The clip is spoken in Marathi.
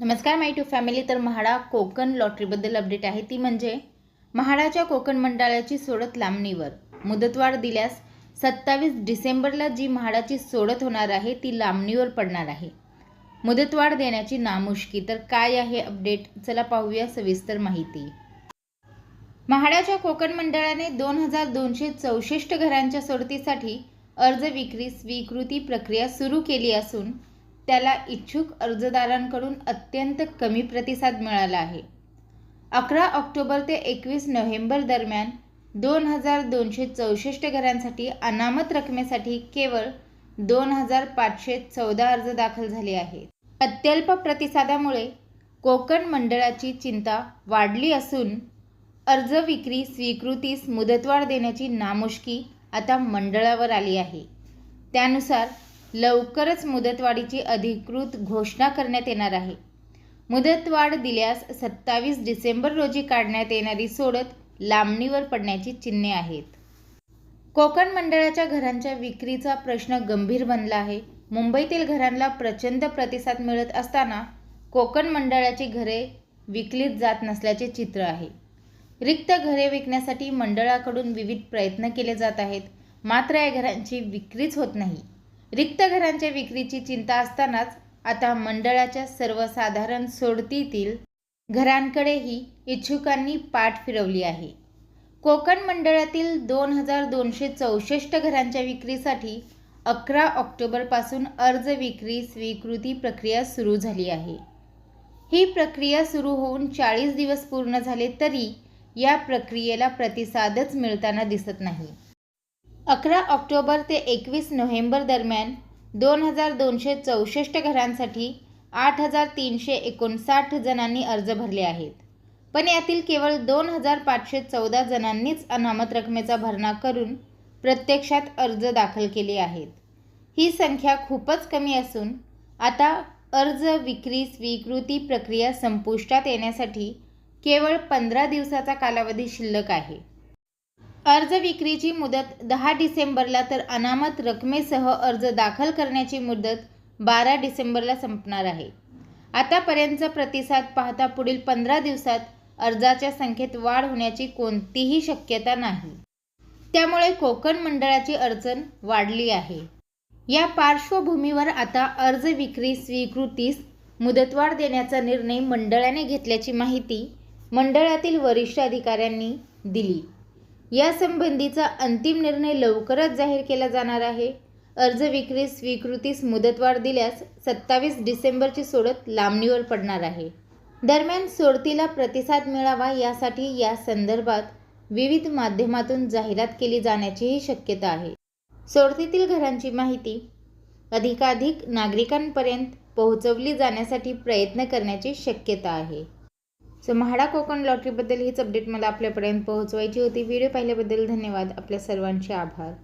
नमस्कार माय टू फॅमिली. तर म्हाडा कोकण लॉटरीबद्दल अपडेट आहे. ती म्हणजे म्हाडाच्या कोकण मंडळाची सोडत लांबणीवर मुदतवाढ दिल्यास सत्तावीस डिसेंबरला जी म्हाडाची सोडत होणार आहे ती लांबणीवर पडणार आहे. मुदतवाढ देण्याची नामुष्की. तर काय आहे अपडेट चला पाहूया सविस्तर माहिती. म्हाडाच्या कोकण मंडळाने दोन हजार दोनशे चौसष्ट घरांच्या सोडतीसाठी अर्ज विक्री स्वीकृती प्रक्रिया सुरू केली असून त्याला इच्छुक अर्जदारांकडून अत्यंत कमी प्रतिसाद मिळाला आहे. अकरा ऑक्टोबर ते एकवीस नोव्हेंबर दरम्यान दोन हजार दोनशे चौसष्ट घरांसाठी अनामत रकमेसाठी केवळ दोन हजार पाचशे चौदा अर्ज दाखल झाले आहेत. अत्यल्प प्रतिसादामुळे कोकण मंडळाची चिंता वाढली असून अर्ज विक्री स्वीकृतीस मुदतवाढ देण्याची नामुष्की आता मंडळावर आली आहे. त्यानुसार लवकरच मुदतवाढीची अधिकृत घोषणा करण्यात येणार आहे. मुदतवाढ दिल्यास सत्तावीस डिसेंबर रोजी काढण्यात येणारी सोडत लांबणीवर पडण्याची चिन्हे आहेत. कोकण मंडळाच्या घरांच्या विक्रीचा प्रश्न गंभीर बनला आहे. मुंबईतील घरांना प्रचंड प्रतिसाद मिळत असताना कोकण मंडळाची घरे विकलीच जात नसल्याचे चित्र आहे. रिक्त घरे विकण्यासाठी मंडळाकडून विविध प्रयत्न केले जात आहेत. मात्र या घरांची विक्रीच होत नाही. रिक्त घरांच्या विक्रीची चिंता असतानाच आता मंडळाच्या सर्वसाधारण सोडतीतील घरांकडेही इच्छुकांनी पाठ फिरवली आहे. कोकण मंडळातील दोन हजार दोनशे चौसष्ट घरांच्या विक्रीसाठी अकरा ऑक्टोबरपासून अर्ज विक्री स्वीकृती प्रक्रिया सुरू झाली आहे. ही प्रक्रिया सुरू होऊन चाळीस दिवस पूर्ण झाले तरी या प्रक्रियेला प्रतिसादच मिळताना दिसत नाही. अकरा ऑक्टोबर ते एकवीस नोव्हेंबर दरम्यान दोन हजार दोनशे चौसष्ट घरांसाठी आठ हजार तीनशे एकोणसाठ जणांनी अर्ज भरले आहेत. पण यातील केवळ दोन हजार पाचशे चौदा जणांनीच अनामत रकमेचा भरणा करून प्रत्यक्षात अर्ज दाखल केले आहेत. ही संख्या खूपच कमी असून आता अर्ज विक्री स्वीकृती प्रक्रिया संपुष्टात येण्यासाठी केवळ पंधरा दिवसाचा कालावधी शिल्लक आहे. अर्ज विक्रीची मुदत दहा डिसेंबरला तर अनामत रकमेसह अर्ज दाखल करण्याची मुदत बारा डिसेंबरला संपणार आहे. आतापर्यंतचा प्रतिसाद पाहता पुढील पंधरा दिवसात अर्जाच्या संख्येत वाढ होण्याची कोणतीही शक्यता नाही. त्यामुळे कोकण मंडळाची अडचण वाढली आहे. या पार्श्वभूमीवर आता अर्ज विक्री स्वीकृतीस मुदतवाढ देण्याचा निर्णय मंडळाने घेतल्याची माहिती मंडळातील वरिष्ठ अधिकाऱ्यांनी दिली. यासंबंधीचा अंतिम निर्णय लवकरच जाहीर केला जाणार आहे. अर्ज विक्री स्वीकृतीस मुदतवाढ दिल्यास सत्तावीस डिसेंबरची सोडत लांबणीवर पडणार आहे. दरम्यान सोडतीला प्रतिसाद मिळावा यासाठी या संदर्भात विविध माध्यमातून जाहिरात केली जाण्याचीही शक्यता आहे. सोडतीतील घरांची माहिती अधिकाधिक नागरिकांपर्यंत पोहोचवली जाण्यासाठी प्रयत्न करण्याची शक्यता आहे. सो म्हाडा कोकण लॉटरीबद्दल हीच अपडेट मला आपल्यापर्यंत पोहोचवायची होती. व्हिडिओ पाहिल्याबद्दल धन्यवाद. आपल्या सर्वांचे आभार.